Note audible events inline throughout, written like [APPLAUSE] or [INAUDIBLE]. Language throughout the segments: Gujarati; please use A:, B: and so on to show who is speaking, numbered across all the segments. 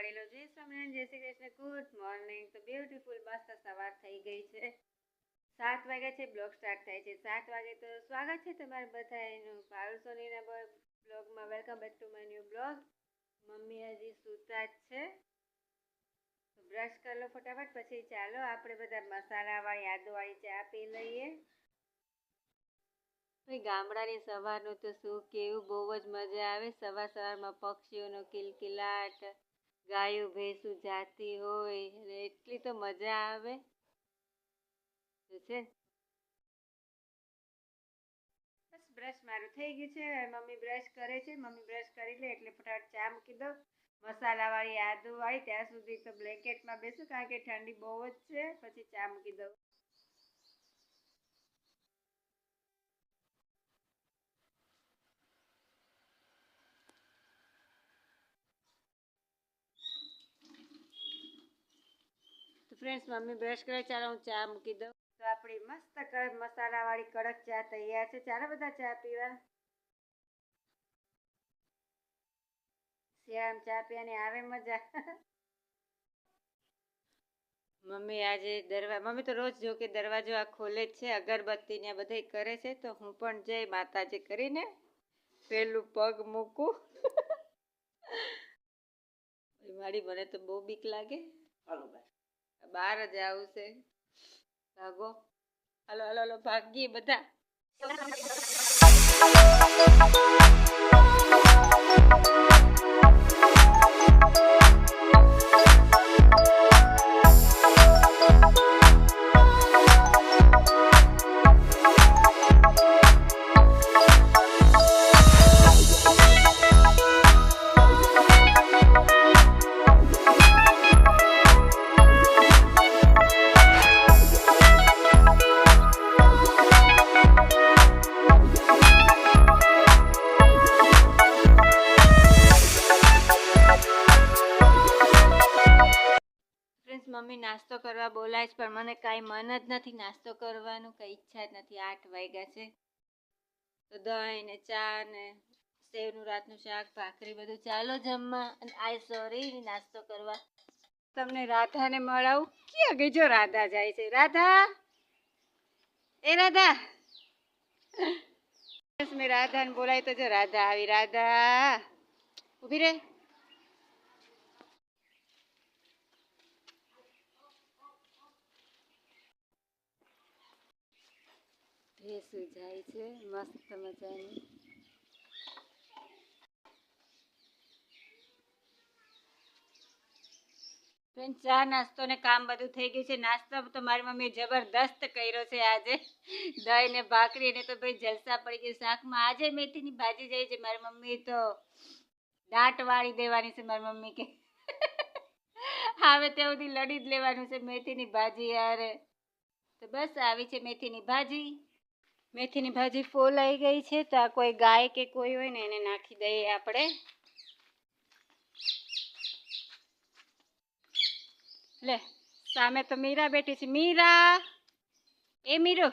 A: વડીલો જય સ્વામિનારાયણ, જય શ્રી કૃષ્ણ. ગુડ મોર્નિંગ તો બ્યુટીફુલ મસ્ત સવાર થઈ ગઈ છે. સાત વાગ્યા છે, બ્લોગ સ્ટાર્ટ થાય છે. સાત વાગે તો સ્વાગત છે તમારા બધાનું ભાવલ સોનીના બ્લોગમાં welcome back to my new blog mummy હજી સૂતા જ છે. બ્રશ કરી લો ફટાફટ, પછી ચાલો આપણે બધા મસાલાવાળી આદુવાળી ચા પી લઈએ. ગામડાની સવારનું તો શું કેવું, બહુ જ મજા આવે. સવાર સવારમાં પક્ષીઓનો કિલકિલાટ ગાયો ભેંસું જાતી હોય અને એટલી તો મજા આવે. છે બસ બ્રશ મારું થઈ ગયું છે. મમ્મી બ્રશ કરે છે. મમ્મી બ્રશ કરી લે એટલે ફટાફટ ચા મૂકી દો મસાલાવાળી આદુ આવી ત્યાં સુધી તો બ્લેન્કેટમાં બેસું કારણ કે ઠંડી બહુ જ છે. પછી ચા મૂકી દઉં. ફ્રેન્ડ્સ મમ્મી બ્રશ કરે ચાલો હું ચા મૂકી દઉં. તો આપણી મસ્ત કડક મસાલાવાળી કડક ચા તૈયાર છે. ચાલો બધા ચા પીવા. શિયાળામાં ચા પીવાની આવે મજા. મમ્મી આજે દરવા મમ્મી તો રોજ જો કે દરવાજો આ ખોલે જ છે અગરબત્તી ને બધે કરે છે તો હું પણ જઈ માતાજી કરીને પેલું પગ મૂકું. [LAUGHS] મારી મને તો બહુ બીક લાગે.
B: હાલો બાય
A: બહાર જ આવશે. ભાગો. હલો હલો હલો ભાગીએ બધા. ફ્રેન્ડ્સ નાસ્તો કરવા બોલાય પણ મને કાંઈ મન જ નથી નાસ્તો કરવાનું, કંઈ ઈચ્છા જ નથી. આઠ વાગ્યા છે. તો દહીં ને ચા ને સેવનું રાતનું શાક, ભાખરી બધું ચાલો જમવા. અને આય સોરી, નાસ્તો કરવા. તમને રાધાને મળાવું? ક્યાં ગઈ? જો રાધા જાય છે. રાધા? એ રાધા? મેં રાધાને બોલાય તો જો રાધા આવી. રાધા, ઊભી રે. ભેંસું જાય છે, મસ્ત મજાની. ફ્રેન્ડ ચા નાસ્તો ને કામ બધું થઈ ગયું છે. નાસ્તો તો મારી મમ્મીએ જબરદસ્ત કર્યો છે આજે. દહીં ને ભાખરી ને તો ભાઈ જલસા પડી ગયું. શાકમાં આજે મેથીની ભાજી જાય છે. મારી મમ્મી તો દાંટ વાળી દેવાની છે મારી મમ્મી કે. હવે તે સુધી લડી જ લેવાનું છે મેથીની ભાજી યાર. તો બસ આવી છે મેથીની ભાજી. મેથીની ભાજી ફોલાઈ ગઈ છે, તો આ કોઈ ગાય કે કોઈ હોય ને એને નાખી દઈએ આપણે. લે, સામે તો મીરા બેઠી છે. મીરા! એ મીરુ!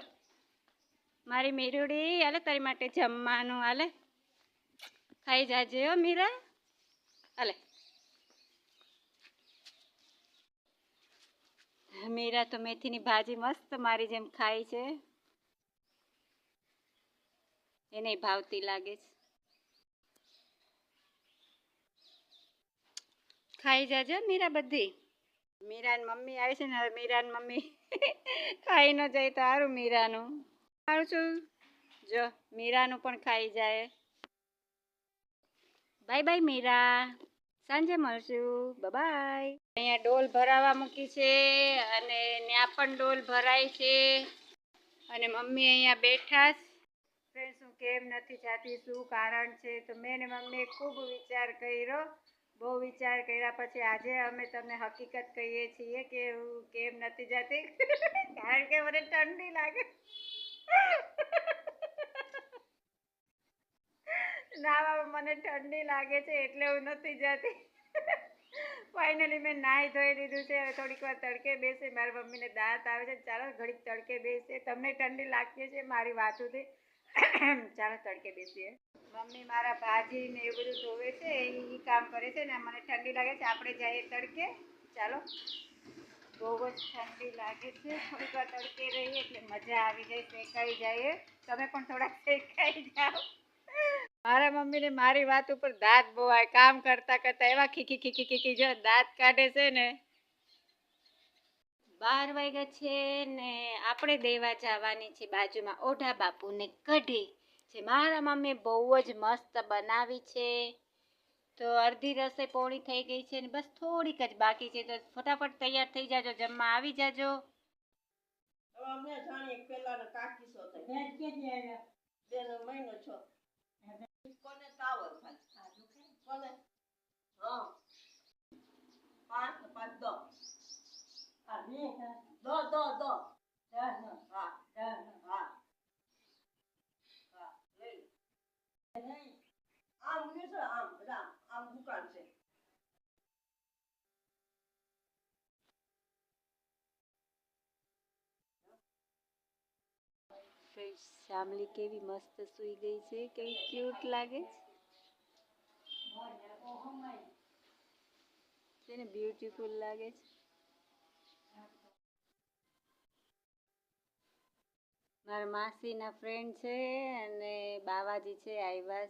A: મારી મીરુડી, હાલે તારી માટે જમવાનું, હાલે. ખાઈ જાજે હો મીરા. હાલે. મીરા તો મેથીની ભાજી મસ્ત મારી જેમ ખાય છે. એને ભાવતી લાગે છે. ખાઈ જાજો મીરા બધી. મીરાન મમ્મી આવી છે ને હવે મીરાન મમ્મી [LAUGHS] ખાઈ ન જાય તો સારું મીરાનું. સારું છું. જો મીરાનું પણ ખાઈ જાય. Bye bye Mira. સાંજે મળશું. બબાય અહીંયા ડોલ ભરાવા મૂકી છે અને ત્યાં પણ ડોલ ભરાય છે. અને મમ્મી અહીંયા બેઠા છે. ફ્રેન્ડ્સ હું કેમ નથી જાતી? શું કારણ છે? તો મેં ને મમ્મીએ ખૂબ વિચાર કર્યો. બહુ વિચાર કર્યા. પછી આજે અમે તમને હકીકત કહીએ છીએ કે હું કેમ નથી જતી. [LAUGHS] કારણ કે મને ઠંડી લાગે. [LAUGHS] નાવામાં મને ઠંડી લાગે છે એટલે હું નથી જતી. ફાઇનલી [LAUGHS] મેં નાહી ધોઈ લીધું છે. હવે થોડીક વાર તડકે બેસે. મારી મમ્મીને દાંત આવે છે. ચાલો, ઘડીક તડકે બેસીએ. તમને ઠંડી લાગતી છે મારી વાતોથી. [COUGHS] ચાલો તડકે બેસીએ. મમ્મી મારા ભાજી ને એવું બધું ધોવે છે, એ કામ કરે છે ને મને ઠંડી લાગે છે, આપણે જઈએ તડકે. ચાલો. બહુ જ ઠંડી લાગે છે, થોડીક વાર તડકે રહીએ એટલે મજા આવી જાય, શેકાઈ જાય. તમે પણ થોડાક શેકાઈ જાઓ. મારા મમ્મીને મારી વાત ઉપર દાંત બોવાય, કામ કરતા કરતા એવા ખીખી ખીખી ખીખી જો દાંત કાઢે છે ને. બાર વાગ્યા છે ને આપણે દેવા જવાની છે બાજુમાં ઓઢા બાપુને કઢી જે મારા મમ્મી બહુ જ મસ્ત બનાવી છે. તો અડધી રસોઈ પોણી થઈ ગઈ છે ને બસ થોડીક જ બાકી છે. તો ફટાફટ તૈયાર થઈ જાજો જમવા આવી જાજો.
B: હવે અમે જાણીએ પેલા કાકી છો બેનો મહિનો છો. કોને તાવ કોને? હા. પાંચ ને પાંચ દો દો દો દો હા હા હા લઈ લો. આમ લ્યો છો આમ બધા આમ દુકાન છે
A: શામલી કેવી મસ્ત સૂઈ ગઈ છે કેવી ક્યુટ લાગે છે ને બ્યુટીફુલ લાગે છે મારા માસીના ફ્રેન્ડ છે અને બાવાજી છે આવ્યા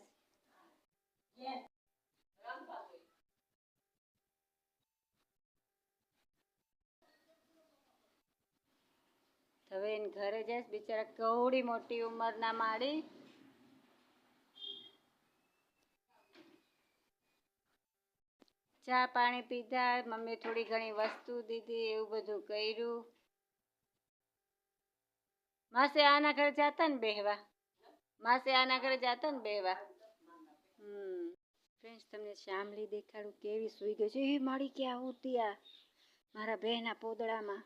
A: હવે એને ઘરે જઈશ, બિચારા કવડી મોટી ઉંમરના માડી ચા પાણી પીધા મમ્મી થોડી ઘણી વસ્તુ દીધી, એવું બધું કર્યું. માસે આના ઘરે જાતા ને બેહવા? માસે આના ઘરે જાતા ને બેહવા? હમ. ફ્રેન્ડ્સ, તમને શામલી દેખાડું કેવી સૂઈ ગઈ છે? એ મારી ક્યાં હોતી આ મારા બહેના પોદળામાં.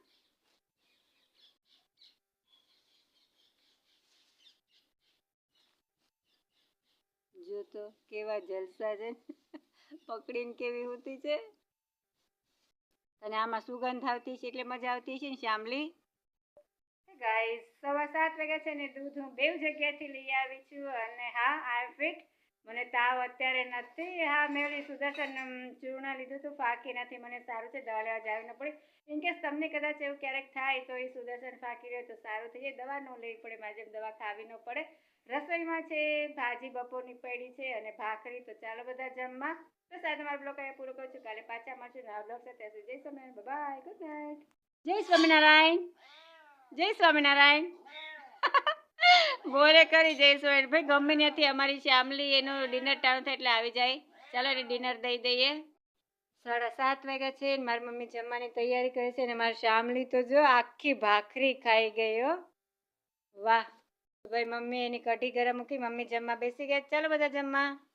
A: જો તો કેવા જલસા છે. પકડીને કેવી હોતી છે. અને આમાં સુગંધ આવતી છે એટલે મજા આવતી છે ને શ્યામલી ગાઈસ, સવા સાત વાગ્યા છે ને દૂધ હું બે જગ્યાથી લઈ આવી છું અને હા આઈ ફિટ મને તાવ અત્યારે નથી. હા, મેં ઓલી સુદર્શન ચૂર્ણ લીધું હતું, ફાંકી નથી. મને સારું છે, દવા લેવા જાવી ન પડે. ઇનકેસ તમને કદાચ એવું ક્યારેક થાય તો એ સુદર્શન ફાંકી રહ્યો તો સારું થઈ જાય. દવા ન લેવી પડે, મારે જેમ દવા ખાવી ન પડે. રસોઈમાં છે, ભાજી બપોરની પડી છે અને ભાખરી. તો ચાલો બધા જમવા. તો સાથે મારો બ્લોગ અહીંયા પૂરો કરું છું. કાલે પાછા મળશું. નવા બ્લોગ સાથે જય સ્વામિનારાયણ. બાય ગુડ નાઇટ જય સ્વામિનારાયણ. જય સ્વામિનારાયણ. બોરે કરી જય સ્વામિનારાયણ. ભાઈ, ગમે નથી અમારી શ્યામલી એનું ડિનર ટાણું થાય એટલે આવી જાય. ચાલો એને ડિનર દઈ દઈએ. સાડા સાત વાગ્યા છે મારી મમ્મી જમવાની તૈયારી કરે છે અને મારી શ્યામલી તો જો આખી ભાખરી ખાઈ ગઈ હો. વાહ. ભાઈ, મમ્મી એની કઢી ગરમ મૂકી, મમ્મી જમવા બેસી ગયા. ચાલો બધા જમવા.